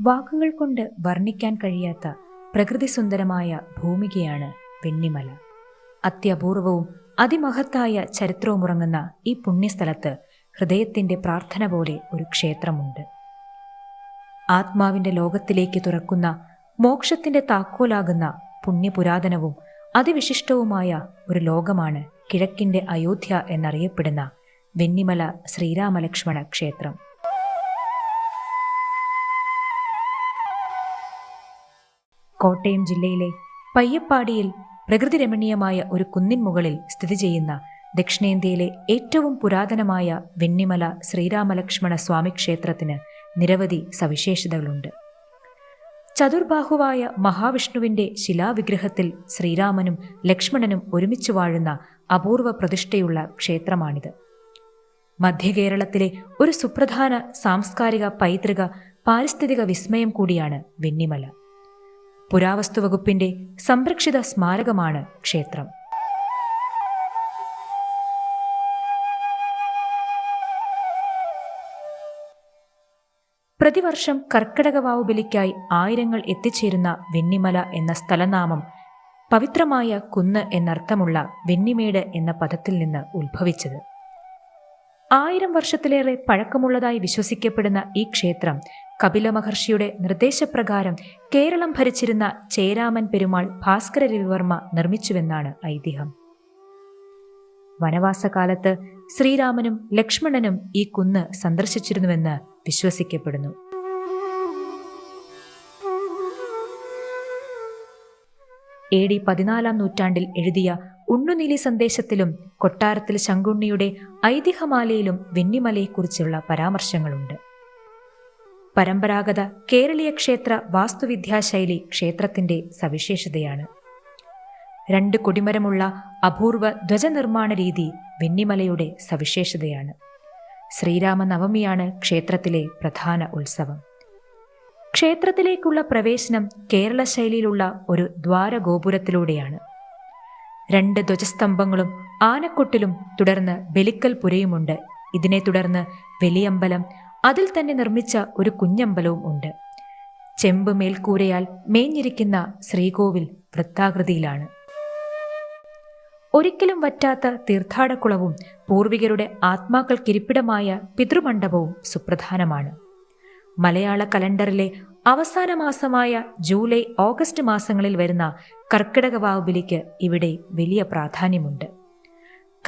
വാക്കുകൾ കൊണ്ട് വർണിക്കാൻ കഴിയാത്ത പ്രകൃതി സുന്ദരമായ ഭൂമികയാണ് വെണ്ണിമല. അത്യപൂർവവും അതിമഹത്തായ ചരിത്രവുമുറങ്ങുന്ന ഈ പുണ്യസ്ഥലത്ത് ഹൃദയത്തിന്റെ പ്രാർത്ഥന പോലെ ഒരു ക്ഷേത്രമുണ്ട്. ആത്മാവിന്റെ ലോകത്തിലേക്ക് തുറക്കുന്ന മോക്ഷത്തിന്റെ താക്കോലാകുന്ന പുണ്യപുരാതനവും അതിവിശിഷ്ടവുമായ ഒരു ലോകമാണ് കിഴക്കിന്റെ അയോധ്യ എന്നറിയപ്പെടുന്ന വെന്നിമല ശ്രീരാമലക്ഷ്മണ ക്ഷേത്രം. കോട്ടയം ജില്ലയിലെ പയ്യപ്പാടിയിൽ പ്രകൃതിരമണീയമായ ഒരു കുന്നിൻ മുകളിൽ സ്ഥിതി ചെയ്യുന്ന ദക്ഷിണേന്ത്യയിലെ ഏറ്റവും പുരാതനമായ വെന്നിമല ശ്രീരാമലക്ഷ്മണ സ്വാമി ക്ഷേത്രത്തിന് നിരവധി സവിശേഷതകളുണ്ട്. ചതുർബാഹുവായ മഹാവിഷ്ണുവിന്റെ ശിലാവിഗ്രഹത്തിൽ ശ്രീരാമനും ലക്ഷ്മണനും ഒരുമിച്ച് വാഴുന്ന അപൂർവ പ്രതിഷ്ഠയുള്ള ക്ഷേത്രമാണിത്. മധ്യകേരളത്തിലെ ഒരു സുപ്രധാന സാംസ്കാരിക പൈതൃക പാരിസ്ഥിതിക വിസ്മയം കൂടിയാണ് വെന്നിമല പുരാവസ്തു വകുപ്പിന്റെ സംരക്ഷിത സ്മാരകമാണ് ക്ഷേത്രം. പ്രതിവർഷം കർക്കിടകവാവ് ബലിക്കായി ആയിരങ്ങൾ എത്തിച്ചേരുന്ന വെന്നിമല എന്ന സ്ഥലനാമം പവിത്രമായ കുന്ന് എന്നർത്ഥമുള്ള വെന്നിമേട് എന്ന പദത്തിൽ നിന്ന് ഉത്ഭവിച്ചത്. ആയിരം വർഷത്തിലേറെ പഴക്കമുള്ളതായി വിശ്വസിക്കപ്പെടുന്ന ഈ ക്ഷേത്രം കപില മഹർഷിയുടെ നിർദ്ദേശപ്രകാരം കേരളം ഭരിച്ചിരുന്ന ചേരാമൻ പെരുമാൾ ഭാസ്കര രവിവർമ്മ നിർമ്മിച്ചുവെന്നാണ് ഐതിഹ്യം. വനവാസകാലത്ത് ശ്രീരാമനും ലക്ഷ്മണനും ഈ കുന്ന് സന്ദർശിച്ചിരുന്നുവെന്ന് വിശ്വസിക്കപ്പെടുന്നു. എ ഡി പതിനാലാം നൂറ്റാണ്ടിൽ എഴുതിയ ഉണ്ണുനീലി സന്ദേശത്തിലും കൊട്ടാരത്തിൽ ശങ്കുണ്ണിയുടെ ഐതിഹ്യമാലയിലും വെന്നിമലയെക്കുറിച്ചുള്ള പരാമർശങ്ങളുണ്ട്. പരമ്പരാഗത കേരളീയ ക്ഷേത്ര വാസ്തുവിദ്യാശൈലി ക്ഷേത്രത്തിന്റെ സവിശേഷതയാണ്. രണ്ട് കൊടിമരമുള്ള അപൂർവ ധ്വജനിർമ്മാണ രീതി വെന്നിമലയുടെ സവിശേഷതയാണ്. ശ്രീരാമനവമിയാണ് ക്ഷേത്രത്തിലെ പ്രധാന ഉത്സവം. ക്ഷേത്രത്തിലേക്കുള്ള പ്രവേശനം കേരള ശൈലിയിലുള്ള ഒരു ദ്വാരഗോപുരത്തിലൂടെയാണ്. രണ്ട് ധ്വജസ്തംഭങ്ങളും ആനക്കൊട്ടിലും തുടർന്ന് ബലിക്കൽ പുരയുമുണ്ട്. ഇതിനെ തുടർന്ന് വലിയമ്പലം അതിൽ തന്നെ നിർമ്മിച്ച ഒരു കുഞ്ഞമ്പലവും ഉണ്ട്. ചെമ്പ് മേൽക്കൂരയാൽ മേഞ്ഞിരിക്കുന്ന ശ്രീകോവിൽ വൃത്താകൃതിയിലാണ്. ഒരിക്കലും വറ്റാത്ത തീർത്ഥാടക്കുളവും പൂർവികരുടെ ആത്മാക്കൾക്കിരിപ്പിടമായ പിതൃമണ്ഡപവും സുപ്രധാനമാണ്. മലയാള കലണ്ടറിലെ അവസാന മാസമായ ജൂലൈ ഓഗസ്റ്റ് മാസങ്ങളിൽ വരുന്ന കർക്കിടക വാവുബലിക്ക് ഇവിടെ വലിയ പ്രാധാന്യമുണ്ട്.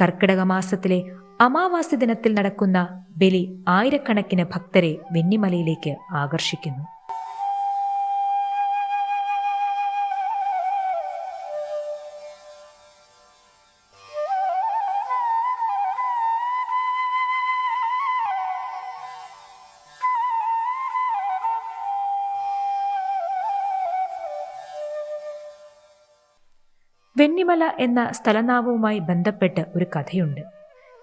കർക്കിടക മാസത്തിലെ അമാവാസി ദിനത്തിൽ നടക്കുന്ന ബലി ആയിരക്കണക്കിന് ഭക്തരെ വെന്നിമലയിലേക്ക് ആകർഷിക്കുന്നു. വെന്നിമല എന്ന സ്ഥലനാമവുമായി ബന്ധപ്പെട്ട് ഒരു കഥയുണ്ട്.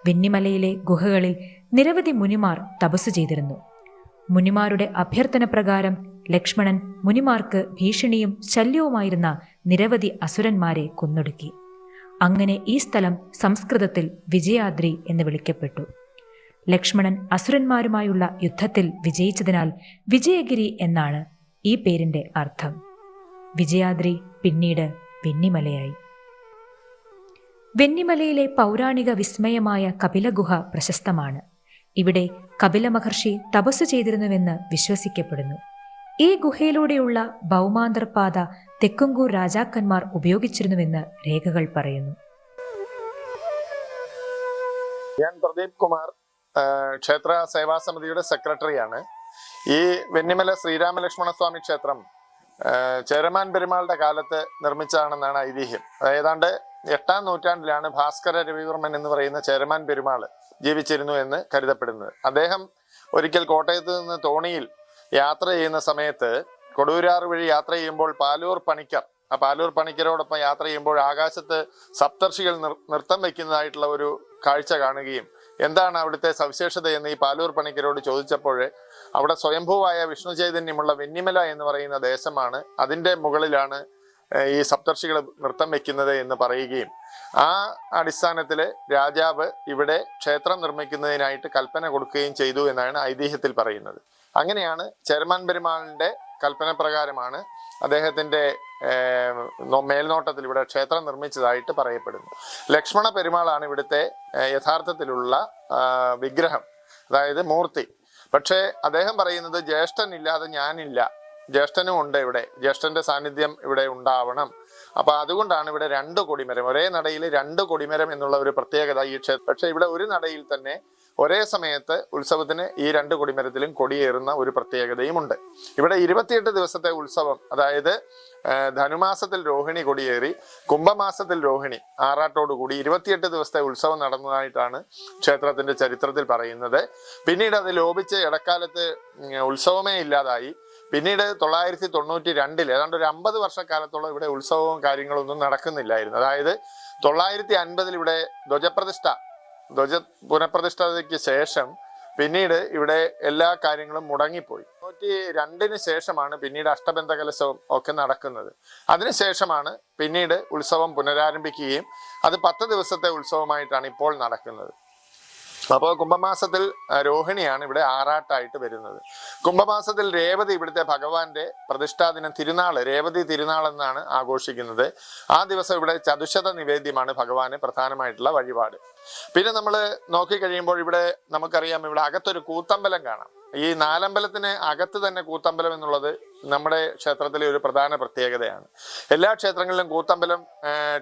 വെന്നിമലയിലെ ഗുഹകളിൽ നിരവധി മുനിമാർ തപസ് ചെയ്തിരുന്നു. മുനിമാരുടെ അഭ്യർത്ഥന പ്രകാരം ലക്ഷ്മണൻ മുനിമാർക്ക് ഭീഷണിയും ശല്യവുമായിരുന്ന നിരവധി അസുരന്മാരെ കൊന്നൊടുക്കി. അങ്ങനെ ഈ സ്ഥലം സംസ്കൃതത്തിൽ വിജയാദ്രി എന്ന് വിളിക്കപ്പെട്ടു. ലക്ഷ്മണൻ അസുരന്മാരുമായുള്ള യുദ്ധത്തിൽ വിജയിച്ചതിനാൽ വിജയഗിരി എന്നാണ് ഈ പേരിന്റെ അർത്ഥം. വിജയാദ്രി പിന്നീട് വെന്നിമലയായി വെന്നിമലയിലെ പൗരാണിക വിസ്മയമായ കപിലഗുഹ പ്രശസ്തമാണ്. ഇവിടെ കപില മഹർഷി തപസ് ചെയ്തിരുന്നുവെന്ന് വിശ്വസിക്കപ്പെടുന്നു. ഈ ഗുഹയിലൂടെയുള്ള ഭൗമാന്തർപാത തെക്കുംകൂർ രാജാക്കന്മാർ ഉപയോഗിച്ചിരുന്നുവെന്ന് രേഖകൾ പറയുന്നു. ഞാൻ പ്രദീപ് കുമാർ ക്ഷേത്ര സേവാ സമിതിയുടെ സെക്രട്ടറിയാണ്. ഈ വെന്നിമല ശ്രീരാമലക്ഷ്മണ സ്വാമി ക്ഷേത്രം ചേരമാൻ പെരുമാളുടെ കാലത്ത് നിർമ്മിച്ചതാണെന്നാണ് ഐതിഹ്യം. ഏതാണ്ട് എട്ടാം നൂറ്റാണ്ടിലാണ് ഭാസ്കര രവിവർമ്മൻ എന്ന് പറയുന്ന ചേരമാൻ പെരുമാൾ ജീവിച്ചിരുന്നു എന്ന് കരുതപ്പെടുന്നത്. അദ്ദേഹം ഒരിക്കൽ കോട്ടയത്ത് നിന്ന് തോണിയിൽ യാത്ര ചെയ്യുന്ന സമയത്ത് കൊടൂരാർ വഴി യാത്ര ചെയ്യുമ്പോൾ പാലൂർ പണിക്കർ ആ പാലൂർ പണിക്കരോടൊപ്പം യാത്ര ചെയ്യുമ്പോൾ ആകാശത്ത് സപ്തർഷികൾ നൃത്തം വയ്ക്കുന്നതായിട്ടുള്ള ഒരു കാഴ്ച കാണുകയും എന്താണ് അവിടുത്തെ സവിശേഷത എന്ന് ഈ പാലൂർ പണിക്കരോട് ചോദിച്ചപ്പോൾ അവിടെ സ്വയംഭൂവായ വിഷ്ണു ചൈതന്യമുള്ള വെന്നിമല എന്ന് പറയുന്ന ദേശമാണ് അതിന്റെ മുകളിലാണ് ഈ സപ്തർഷികൾ നൃത്തം വെക്കുന്നത് എന്ന് പറയുകയും ആ അടിസ്ഥാനത്തിൽ രാജാവ് ഇവിടെ ക്ഷേത്രം നിർമ്മിക്കുന്നതിനായിട്ട് കൽപ്പന കൊടുക്കുകയും ചെയ്തു എന്നാണ് ഐതിഹ്യത്തിൽ പറയുന്നത്. അങ്ങനെയാണ് ചേരമാൻ പെരുമാളിന്റെ കൽപ്പന പ്രകാരമാണ് അദ്ദേഹത്തിന്റെ മേൽനോട്ടത്തിൽ ഇവിടെ ക്ഷേത്രം നിർമ്മിച്ചതായിട്ട് പറയപ്പെടുന്നു ലക്ഷ്മണ പെരുമാളാണ് ഇവിടുത്തെ യഥാർത്ഥത്തിലുള്ള വിഗ്രഹം അതായത് മൂർത്തി. പക്ഷേ അദ്ദേഹം പറയുന്നത് ജ്യേഷ്ഠനില്ലാതെ ഞാനില്ല. ജ്യേഷ്ഠനും ഉണ്ട് ഇവിടെ. ജ്യേഷ്ഠന്റെ സാന്നിധ്യം ഇവിടെ ഉണ്ടാവണം. അപ്പൊ അതുകൊണ്ടാണ് ഇവിടെ രണ്ട് കൊടിമരം. ഒരേ നടയിൽ രണ്ട് കൊടിമരം എന്നുള്ള ഒരു പ്രത്യേകത ഈ ക്ഷേത്രം പക്ഷെ ഇവിടെ ഒരു നടയിൽ തന്നെ ഒരേ സമയത്ത് ഉത്സവത്തിന് ഈ രണ്ട് കൊടിമരത്തിലും കൊടിയേറുന്ന ഒരു പ്രത്യേകതയും ഉണ്ട്. ഇവിടെ ഇരുപത്തിയെട്ട് ദിവസത്തെ ഉത്സവം അതായത് ധനുമാസത്തിൽ രോഹിണി കൊടിയേറി കുംഭമാസത്തിൽ രോഹിണി ആറാട്ടോടുകൂടി ഇരുപത്തിയെട്ട് ദിവസത്തെ ഉത്സവം നടന്നതായിട്ടാണ് ക്ഷേത്രത്തിന്റെ ചരിത്രത്തിൽ പറയുന്നത്. പിന്നീട് അത് ലോപിച്ച് ഇടക്കാലത്ത് ഉത്സവമേ ഇല്ലാതായി. പിന്നീട് തൊള്ളായിരത്തി തൊണ്ണൂറ്റി രണ്ടിൽ ഏതാണ്ട് ഒരു അമ്പത് വർഷക്കാലത്തോളം ഇവിടെ ഉത്സവവും കാര്യങ്ങളൊന്നും നടക്കുന്നില്ലായിരുന്നു. അതായത് തൊള്ളായിരത്തി അൻപതിൽ ഇവിടെ ധ്വജപ്രതിഷ്ഠ ധ്വജ പുനഃപ്രതിഷ്ഠതയ്ക്ക് ശേഷം പിന്നീട് ഇവിടെ എല്ലാ കാര്യങ്ങളും മുടങ്ങിപ്പോയി. തൊണ്ണൂറ്റി രണ്ടിന് ശേഷമാണ് പിന്നീട് അഷ്ടബന്ധ കലശവും ഒക്കെ നടക്കുന്നത്. അതിനുശേഷമാണ് പിന്നീട് ഉത്സവം പുനരാരംഭിക്കുകയും അത് പത്ത് ദിവസത്തെ ഉത്സവമായിട്ടാണ് ഇപ്പോൾ നടക്കുന്നത്. അപ്പോൾ കുംഭമാസത്തിൽ രോഹിണിയാണ് ഇവിടെ ആറാട്ടായിട്ട് വരുന്നത്. കുംഭമാസത്തിൽ രേവതി ഇവിടുത്തെ ഭഗവാന്റെ പ്രതിഷ്ഠാദിനം തിരുനാൾ രേവതി തിരുനാൾ എന്നാണ് ആഘോഷിക്കുന്നത്. ആ ദിവസം ഇവിടെ ചതുശത നിവേദ്യമാണ് ഭഗവാന് പ്രധാനമായിട്ടുള്ള വഴിപാട്. പിന്നെ നമ്മൾ നോക്കിക്കഴിയുമ്പോൾ ഇവിടെ നമുക്കറിയാം ഇവിടെ അകത്തൊരു കൂത്തമ്പലം കാണാം. ഈ നാലമ്പലത്തിന് അകത്ത് തന്നെ കൂത്തമ്പലം എന്നുള്ളത് നമ്മുടെ ക്ഷേത്രത്തിലെ ഒരു പ്രധാന പ്രത്യേകതയാണ്. എല്ലാ ക്ഷേത്രങ്ങളിലും കൂത്തമ്പലം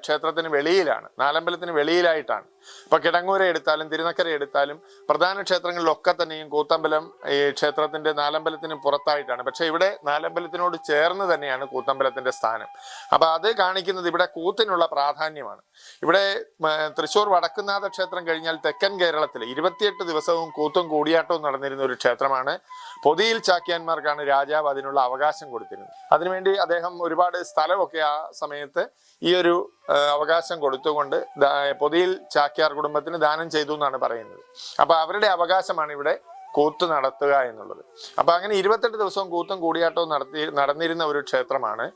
ക്ഷേത്രത്തിന് വെളിയിലാണ്. നാലമ്പലത്തിന് വെളിയിലായിട്ടാണ്. ഇപ്പൊ കിടങ്ങൂര എടുത്താലും തിരുനക്കര എടുത്താലും പ്രധാന ക്ഷേത്രങ്ങളിലൊക്കെ തന്നെയും കൂത്തമ്പലം ഈ ക്ഷേത്രത്തിന്റെ നാലമ്പലത്തിന് പുറത്തായിട്ടാണ്. പക്ഷെ ഇവിടെ നാലമ്പലത്തിനോട് ചേർന്ന് തന്നെയാണ് കൂത്തമ്പലത്തിന്റെ സ്ഥാനം. അപ്പൊ അത് കാണിക്കുന്നത് ഇവിടെ കൂത്തിനുള്ള പ്രാധാന്യമാണ്. ഇവിടെ തൃശ്ശൂർ വടക്കുന്നാഥ ക്ഷേത്രം കഴിഞ്ഞാൽ തെക്കൻ കേരളത്തിൽ ഇരുപത്തിയെട്ട് ദിവസവും കൂത്തും കൂടിയാട്ടവും നടന്നിരുന്ന ഒരു ക്ഷേത്രമാണ് പൊതിയിൽ ചാക്യാന്മാർക്കാണ് രാജാവ് അതിനുള്ള അവകാശം കൊടുത്തിരുന്നത്. അതിനുവേണ്ടി അദ്ദേഹം ഒരുപാട് സ്ഥലമൊക്കെ ആ സമയത്ത് ഈ ഒരു അവകാശം കൊടുത്തുകൊണ്ട് പൊതിയിൽ ചാക്യാർ കുടുംബത്തിന് ദാനം ചെയ്തു എന്നാണ് പറയുന്നത്. അപ്പൊ അവരുടെ അവകാശമാണ് ഇവിടെ കൂത്ത് നടത്തുക എന്നുള്ളത്. അപ്പൊ അങ്ങനെ ഇരുപത്തെട്ട് ദിവസവും കൂത്തും കൂടിയാട്ടവും നടത്തി നടന്നിരുന്ന ഒരു ക്ഷേത്രമാണ്.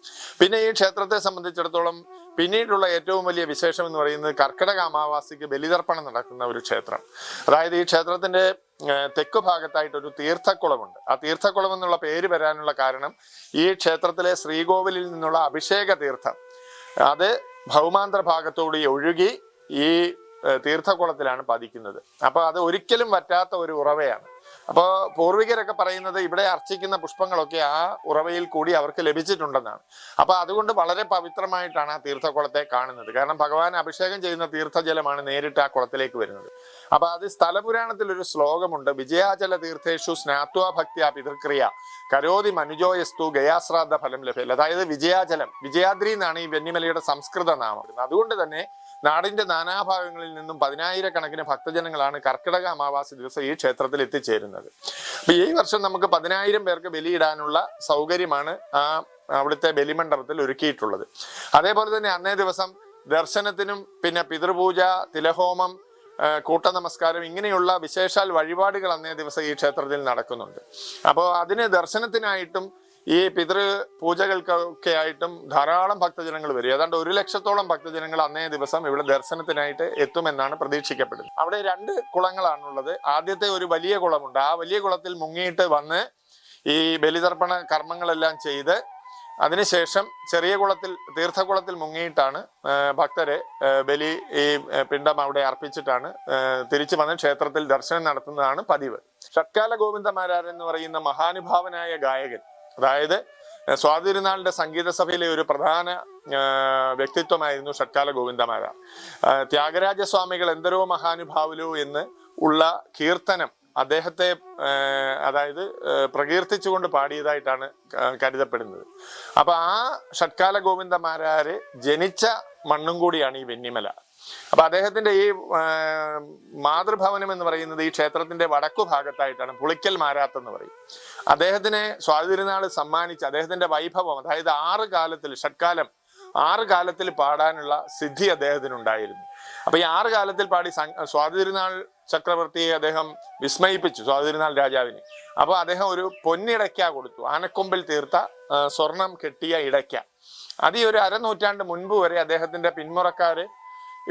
പിന്നെ ഈ ക്ഷേത്രത്തെ സംബന്ധിച്ചിടത്തോളം പിന്നീടുള്ള ഏറ്റവും വലിയ വിശേഷം എന്ന് പറയുന്നത് കർക്കിടക അമാവാസിക്ക് ബലിതർപ്പണം നടക്കുന്ന ഒരു ക്ഷേത്രം. അതായത് ഈ ക്ഷേത്രത്തിന്റെ തെക്ക് ഭാഗത്തായിട്ട് ഒരു തീർത്ഥക്കുളമുണ്ട്. ആ തീർത്ഥക്കുളം എന്നുള്ള പേര് വരാനുള്ള കാരണം ഈ ക്ഷേത്രത്തിലെ ശ്രീകോവിലിൽ നിന്നുള്ള അഭിഷേക തീർത്ഥം അത് ഭൗമാന്തര ഭാഗത്തോടെ ഒഴുകി ഈ ഏർ, തീർത്ഥക്കുളത്തിലാണ് പതിക്കുന്നത്. അപ്പൊ അത് ഒരിക്കലും വറ്റാത്ത ഒരു ഉറവയാണ്. അപ്പോൾ പൂർവികരൊക്കെ പറയുന്നത് ഇവിടെ അർച്ചിക്കുന്ന പുഷ്പങ്ങളൊക്കെ ആ ഉറവയിൽ കൂടി അവർക്ക് ലഭിച്ചിട്ടുണ്ടെന്നാണ്. അപ്പൊ അതുകൊണ്ട് വളരെ പവിത്രമായിട്ടാണ് ആ തീർത്ഥകുളത്തെ കാണുന്നത്. കാരണം ഭഗവാൻ അഭിഷേകം ചെയ്യുന്ന തീർത്ഥജലമാണ് നേരിട്ട് ആ കുളത്തിലേക്ക് വരുന്നത്. അപ്പൊ അത് സ്ഥലപുരാണത്തിൽ ഒരു ശ്ലോകമുണ്ട്. വിജയാചല തീർത്ഥേഷു സ്നാത്വ ഭക്തിയ പിതൃക്രിയ. കരോതി മനുജോയസ്തു ഗയാശ്രാദ്ധ ഫലം ലഭ്യല്ല അതായത് വിജയാചലം. വിജയാദ്രി എന്നാണ് ഈ വെന്നിമലയുടെ സംസ്കൃത നാമം. അതുകൊണ്ട് തന്നെ നാടിന്റെ നാനാഭാഗങ്ങളിൽ നിന്നും പതിനായിരക്കണക്കിന് ഭക്തജനങ്ങളാണ് കർക്കിടക അമാവാസി ദിവസം ഈ ക്ഷേത്രത്തിൽ എത്തിച്ചേരുന്നത്. അപ്പൊ ഈ വർഷം നമുക്ക് പതിനായിരം പേർക്ക് ബലിയിടാനുള്ള സൗകര്യമാണ് ആ അവിടുത്തെ ബലിമണ്ഡപത്തിൽ ഒരുക്കിയിട്ടുള്ളത്. അതേപോലെ തന്നെ അന്നേ ദിവസം ദർശനത്തിനും പിന്നെ പിതൃപൂജ തിലഹോമം കൂട്ട നമസ്കാരം ഇങ്ങനെയുള്ള വിശേഷാൽ വഴിപാടുകൾ അന്നേ ദിവസം ഈ ക്ഷേത്രത്തിൽ നടക്കുന്നുണ്ട്. അപ്പോൾ അതിന് ദർശനത്തിനായിട്ടും ഈ പിതൃ പൂജകൾക്കൊക്കെ ആയിട്ടും ധാരാളം ഭക്തജനങ്ങൾ വരും. ഏതാണ്ട് ഒരു ലക്ഷത്തോളം ഭക്തജനങ്ങൾ അന്നേ ദിവസം ഇവിടെ ദർശനത്തിനായിട്ട് എത്തുമെന്നാണ് പ്രതീക്ഷിക്കപ്പെടുന്നത്. അവിടെ രണ്ട് കുളങ്ങളാണുള്ളത്. ആദ്യത്തെ ഒരു വലിയ കുളമുണ്ട്. ആ വലിയ കുളത്തിൽ മുങ്ങിയിട്ട് വന്ന് ഈ ബലിതർപ്പണ കർമ്മങ്ങളെല്ലാം ചെയ്ത് അതിനുശേഷം ചെറിയ കുളത്തിൽ തീർത്ഥകുളത്തിൽ മുങ്ങിയിട്ടാണ് ഭക്തരെ ബലി ഈ പിണ്ടം അവിടെ അർപ്പിച്ചിട്ടാണ് തിരിച്ചു വന്ന് ക്ഷേത്രത്തിൽ ദർശനം നടത്തുന്നതാണ് പതിവ്. ഷട്കാല ഗോവിന്ദമാരാർ എന്ന് പറയുന്ന മഹാനുഭാവനായ ഗായകൻ അതായത് സ്വാതിരുനാളിന്റെ സംഗീത സഭയിലെ ഒരു പ്രധാന വ്യക്തിത്വമായിരുന്നു ഷട്കാല ഗോവിന്ദമാര. ത്യാഗരാജസ്വാമികൾ എന്തരോ മഹാനുഭാവലു എന്ന് ഉള്ള കീർത്തനം അദ്ദേഹത്തെ അതായത് പ്രകീർത്തിച്ചുകൊണ്ട് പാടിയതായിട്ടാണ് കരുതപ്പെടുന്നത്. അപ്പൊ ആ ഷട്കാല ഗോവിന്ദമാരാര് ജനിച്ച മണ്ണും കൂടിയാണ് ഈ വെന്നിമല അപ്പൊ അദ്ദേഹത്തിന്റെ ഈ മാതൃഭവനം എന്ന് പറയുന്നത് ഈ ക്ഷേത്രത്തിന്റെ വടക്കു ഭാഗത്തായിട്ടാണ് പുളിക്കൽ മാരാത്ത് എന്ന് പറയും. അദ്ദേഹത്തിനെ സ്വാതിരുനാൾ സമ്മാനിച്ച് അദ്ദേഹത്തിന്റെ വൈഭവം അതായത് ആറ് കാലത്തിൽ ഷട്കാലം ആറ് കാലത്തിൽ പാടാനുള്ള സിദ്ധി അദ്ദേഹത്തിനുണ്ടായിരുന്നു. അപ്പൊ ഈ ആറ് കാലത്തിൽ പാടി സ്വാതിരുന്നാൾ ചക്രവർത്തിയെ അദ്ദേഹം വിസ്മയിപ്പിച്ചു സ്വാതിരുനാൾ രാജാവിനെ. അപ്പൊ അദ്ദേഹം ഒരു പൊന്നിടയ്ക്ക കൊടുത്തു ആനക്കൊമ്പിൽ തീർത്ത സ്വർണം കെട്ടിയ ഇടയ്ക്ക. അത് ഈ ഒരു അരനൂറ്റാണ്ട് മുൻപ് വരെ അദ്ദേഹത്തിന്റെ പിന്മുറക്കാര്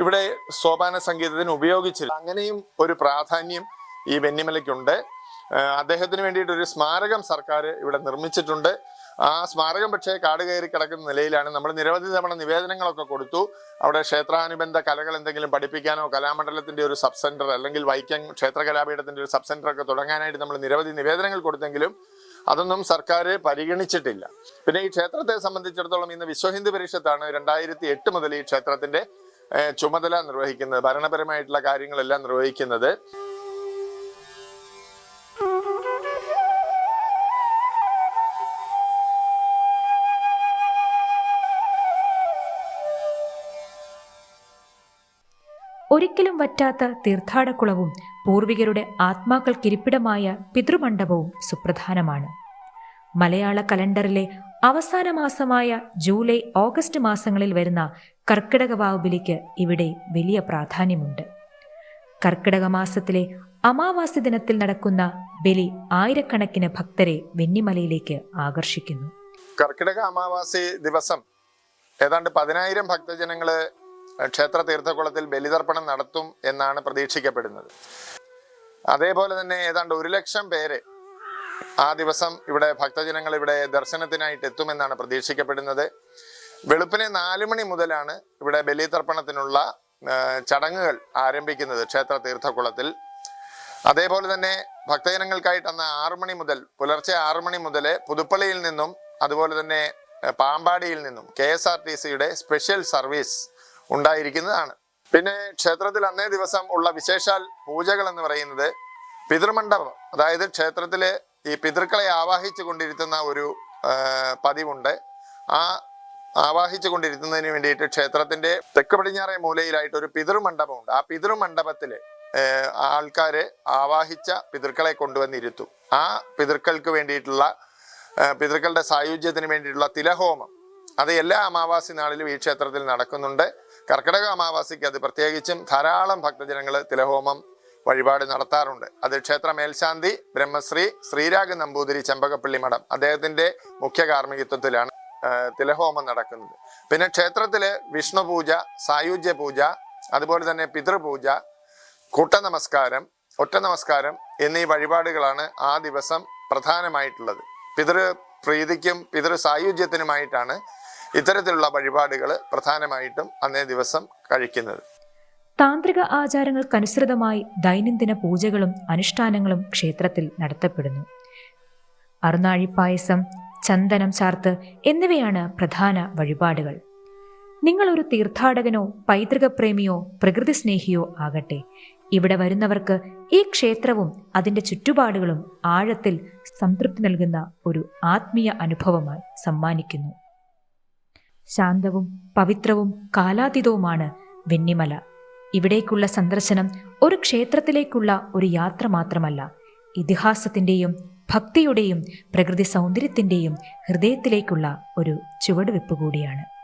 ഇവിടെ സോപാന സംഗീതത്തിന് ഉപയോഗിച്ചില്ല. അങ്ങനെയും ഒരു പ്രാധാന്യം ഈ വെന്നിമലയ്ക്കുണ്ട്. അദ്ദേഹത്തിന് വേണ്ടിയിട്ട് ഒരു സ്മാരകം സർക്കാർ ഇവിടെ നിർമ്മിച്ചിട്ടുണ്ട്. ആ സ്മാരകം പക്ഷേ കാട് കയറി കിടക്കുന്ന നിലയിലാണ്. നമ്മൾ നിരവധി തവണ നിവേദനങ്ങളൊക്കെ കൊടുത്തു. അവിടെ ക്ഷേത്രാനുബന്ധ കലകൾ എന്തെങ്കിലും പഠിപ്പിക്കാനോ കലാമണ്ഡലത്തിന്റെ ഒരു സബ് സെന്റർ അല്ലെങ്കിൽ വൈക്കം ക്ഷേത്ര കലാപീഠത്തിന്റെ ഒരു സബ് സെന്റർ ഒക്കെ തുടങ്ങാനായിട്ട് നമ്മൾ നിരവധി നിവേദനങ്ങൾ കൊടുത്തെങ്കിലും അതൊന്നും സർക്കാർ പരിഗണിച്ചിട്ടില്ല. പിന്നെ ഈ ക്ഷേത്രത്തെ സംബന്ധിച്ചിടത്തോളം ഇന്ന് വിശ്വഹിന്ദു പരിഷത്താണ് രണ്ടായിരത്തി എട്ട് മുതൽ ഈ ക്ഷേത്രത്തിന്റെ ചുമതല നിർവഹിക്കുന്നത് ഭരണപരമായിട്ടുള്ള കാര്യങ്ങളെല്ലാം നിർവഹിക്കുന്നത്. ഒരിക്കലും വറ്റാത്ത തീർത്ഥാടക്കുളവും പൂർവികരുടെ ആത്മാക്കൾക്കിരിപ്പിടമായ പിതൃമണ്ഡപവും സുപ്രധാനമാണ്. മലയാള കലണ്ടറിലെ അവസാന മാസമായ ജൂലൈ ഓഗസ്റ്റ് മാസങ്ങളിൽ വരുന്ന കർക്കിടക വാവുബലിക്ക് ഇവിടെ വലിയ പ്രാധാന്യമുണ്ട്. കർക്കിടക മാസത്തിലെ അമാവാസി ദിനത്തിൽ നടക്കുന്ന ബലി ആയിരക്കണക്കിന് ഭക്തരെ വെന്നിമലയിലേക്ക് ആകർഷിക്കുന്നു. കർക്കിടക അമാവാസി ദിവസം ഏതാണ്ട് പതിനായിരം ഭക്തജനങ്ങൾ ക്ഷേത്ര തീർത്ഥക്കുളത്തിൽ ബലിതർപ്പണം നടത്തും എന്നാണ് പ്രതീക്ഷിക്കപ്പെടുന്നത്. അതേപോലെ തന്നെ ഏതാണ്ട് ഒരു ലക്ഷം പേര് ആ ദിവസം ഇവിടെ ഭക്തജനങ്ങൾ ഇവിടെ ദർശനത്തിനായിട്ട് എത്തുമെന്നാണ് പ്രതീക്ഷിക്കപ്പെടുന്നത്. വെളുപ്പിനെ നാല് മണി മുതലാണ് ഇവിടെ ബലിതർപ്പണത്തിനുള്ള ചടങ്ങുകൾ ആരംഭിക്കുന്നത് ക്ഷേത്ര തീർത്ഥക്കുളത്തിൽ. അതേപോലെ തന്നെ ഭക്തജനങ്ങൾക്കായിട്ട് അന്ന് ആറു മണി മുതൽ പുലർച്ചെ ആറു മണി മുതൽ പുതുപ്പള്ളിയിൽ നിന്നും അതുപോലെ തന്നെ പാമ്പാടിയിൽ നിന്നും കെ എസ് ആർ ടി സിയുടെ സ്പെഷ്യൽ സർവീസ് ഉണ്ടായിരിക്കുന്നതാണ്. പിന്നെ ക്ഷേത്രത്തിൽ അന്നേ ദിവസം ഉള്ള വിശേഷാൽ പൂജകൾ എന്ന് പറയുന്നത് പിതൃമണ്ഡപം. അതായത് ക്ഷേത്രത്തിൽ ഈ പിതൃക്കളെ ആവാഹിച്ചു കൊണ്ടിരുത്തുന്ന ഒരു പതിവുണ്ട്. ആ ആവാഹിച്ചു കൊണ്ടിരുത്തുന്നതിന് വേണ്ടിയിട്ട് ക്ഷേത്രത്തിന്റെ തെക്ക് പടിഞ്ഞാറേ മൂലയിലായിട്ട് ഒരു പിതൃമണ്ഡപമുണ്ട്. ആ പിതൃമണ്ഡപത്തിൽ ആൾക്കാര് ആവാഹിച്ച പിതൃക്കളെ കൊണ്ടുവന്നിരുത്തും. ആ പിതൃക്കൾക്ക് വേണ്ടിയിട്ടുള്ള പിതൃക്കളുടെ സായുജ്യത്തിന് വേണ്ടിയിട്ടുള്ള തിലഹോമം. അത് എല്ലാ അമാവാസി നാളിലും ഈ ക്ഷേത്രത്തിൽ നടക്കുന്നുണ്ട്. കർക്കിടക അമാവാസിക്ക് അത് പ്രത്യേകിച്ചും ധാരാളം ഭക്തജനങ്ങൾ തിലഹോമം വഴിപാട് നടത്താറുണ്ട്. അത് ക്ഷേത്ര മേൽശാന്തി ബ്രഹ്മശ്രീ ശ്രീരാഗ് നമ്പൂതിരി ചെമ്പകപ്പള്ളി മഠം അദ്ദേഹത്തിന്റെ മുഖ്യ കാർമ്മികത്വത്തിലാണ് തിലഹോമം നടക്കുന്നത്. പിന്നെ ക്ഷേത്രത്തിൽ വിഷ്ണു പൂജ സായുജ്യ പൂജ അതുപോലെ തന്നെ പിതൃപൂജ കൂട്ട നമസ്കാരം ഒറ്റ നമസ്കാരം എന്നീ വഴിപാടുകളാണ് ആ ദിവസം പ്രധാനമായിട്ടുള്ളത്. പിതൃ പ്രീതിക്കും പിതൃ സായുജ്യത്തിനുമായിട്ടാണ് ഇത്തരത്തിലുള്ള വഴിപാടുകൾ പ്രധാനമായിട്ടും അന്നേ ദിവസം കഴിക്കുന്നത്. താന്ത്രിക ആചാരങ്ങൾക്കനുസൃതമായി ദൈനംദിന പൂജകളും അനുഷ്ഠാനങ്ങളും ക്ഷേത്രത്തിൽ നടത്തപ്പെടുന്നു. അറുനാഴിപ്പായസം ചന്ദനം ചാർത്ത് എന്നിവയാണ് പ്രധാന വഴിപാടുകൾ. നിങ്ങൾ ഒരു തീർത്ഥാടകനോ പൈതൃക പ്രേമിയോ പ്രകൃതി സ്നേഹിയോ ആകട്ടെ. ഇവിടെ വരുന്നവർക്ക് ഈ ക്ഷേത്രവും അതിന്റെ ചുറ്റുപാടുകളും ആഴത്തിൽ സംതൃപ്തി നൽകുന്ന ഒരു ആത്മീയ അനുഭവമായി സമ്മാനിക്കുന്നു. ശാന്തവും പവിത്രവും കാലാതീതവുമാണ് വെന്നിമല ഇവിടേക്കുള്ള സന്ദർശനം ഒരു ക്ഷേത്രത്തിലേക്കുള്ള ഒരു യാത്ര മാത്രമല്ല. ഇതിഹാസത്തിന്റെയും ഭക്തിയുടെയും പ്രകൃതി സൗന്ദര്യത്തിന്റെയും ഹൃദയത്തിലേക്കുള്ള ഒരു ചുവടുവെപ്പ് കൂടിയാണ്.